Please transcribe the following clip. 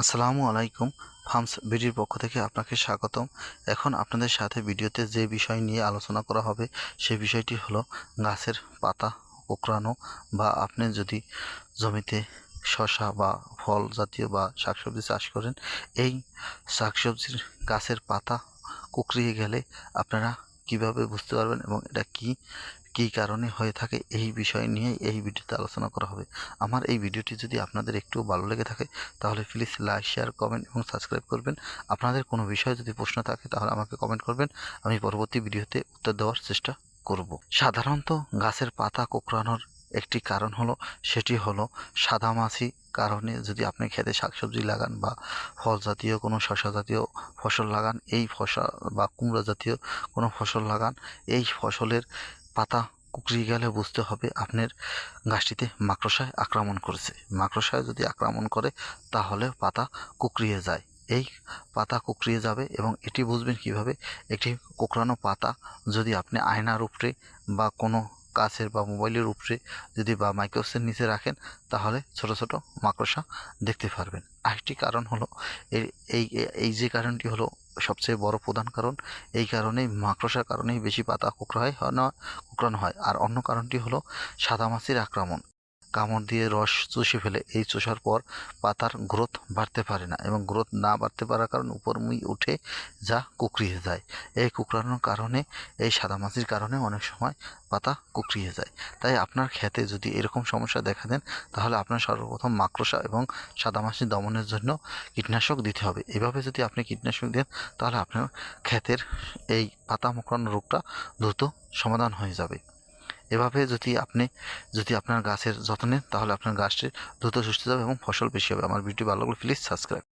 আসসালামু আলাইকুম ফার্মস বিডির পক্ষ থেকে আপনাকে স্বাগতম। এখন আপনাদের সাথে ভিডিওতে যে বিষয় নিয়ে আলোচনা করা হবে সেই বিষয়টি হলো গাছের পাতা কোঁকড়ানো বা আপনি যদি জমিতে শশা বা ফল জাতীয় বা শাকসবজি চাষ করেন, এই শাকসবজির গাছের পাতা কুকড়িয়ে গেলে আপনারা কীভাবে বুঝতে পারবেন এবং এটা কি কী কারণে হয়ে থাকে এই বিষয় নিয়ে এই ভিডিওতে আলোচনা করা হবে। আমার এই ভিডিওটি যদি আপনাদের একটু ভালো লেগে থাকে, তাহলে প্লিজ লাইক শেয়ার কমেন্ট এবং সাবস্ক্রাইব করবেন। আপনাদের কোনো বিষয়ে যদি প্রশ্ন থাকে, তাহলে আমাকে কমেন্ট করবেন। আমি পরবর্তী ভিডিওতে উত্তর দেওয়ার চেষ্টা করব। সাধারণত গাছের পাতা কোঁকড়ানোর একটি কারণ হলো, সেটি হলো সাদামাছি কারণে যদি আপনি খেতে শাকসবজি লাগান বা ফল জাতীয় কোনো শশা জাতীয় ফসল লাগান, এই ফসল বা কুমড়া জাতীয় কোনো ফসল লাগান, এই ফসলের পাতা কুকড়িয়ে গেলে বুঝতে হবে আপনার গাছটিতে মাকড়সায় আক্রমণ করেছে। মাকড়সায় যদি আক্রমণ করে, তাহলে পাতা কুকড়িয়ে যায়। এই পাতা কুকড়িয়ে যাবে এবং এটি বুঝবেন কীভাবে? একটি কোঁকড়ানো পাতা যদি আপনি আয়নার উপরে বা কোনো কাছের বা মোবাইলের উপরে যদি বা মাইক্রোসের নিচে রাখেন, তাহলে ছোট ছোট মাকড়সা দেখতে পারবেন। আরেকটি কারণ হলো, এই এই এই যে কারণটি হলো সবচেয়ে বড় প্রধান কারণ, এই কারণেই মাকড়সার কারণেই বেশি পাতা কোঁকড়ায় হয় না, কোঁকড়ানো হয়। আর অন্য কারণটি হলো সাদা মাছির আক্রমণ। কামড় দিয়ে রস চুষে ফেলে। এই চুষার পর পাতার গ্রোথ বাড়তে পারে না এবং গ্রোথ না বাড়তে পারার কারণে উপর মুই উঠে যা কুকড়িয়ে যায়। এই কুকড়ানোর কারণে, এই সাদামাছির কারণে অনেক সময় পাতা কুকড়িয়ে যায়। তাই আপনার ক্ষেতে যদি এরকম সমস্যা দেখা দেন, তাহলে আপনার সর্বপ্রথম মাকড়সা এবং সাদামাছি দমনের জন্য কীটনাশক দিতে হবে। এভাবে যদি আপনি কীটনাশক দেন, তাহলে আপনার ক্ষেতের এই পাতা মোকড়ানো রোগটা দ্রুত সমাধান হয়ে যাবে। এভাবে যদি আপনি, যদি আপনার গাছের যত্ন নেন, তাহলে আপনার গাছটি দ্রুত সুস্থ যাবে এবং ফসল বেশি হবে। আমার ভিডিও ভালো লাগলে প্লিজ সাবস্ক্রাইব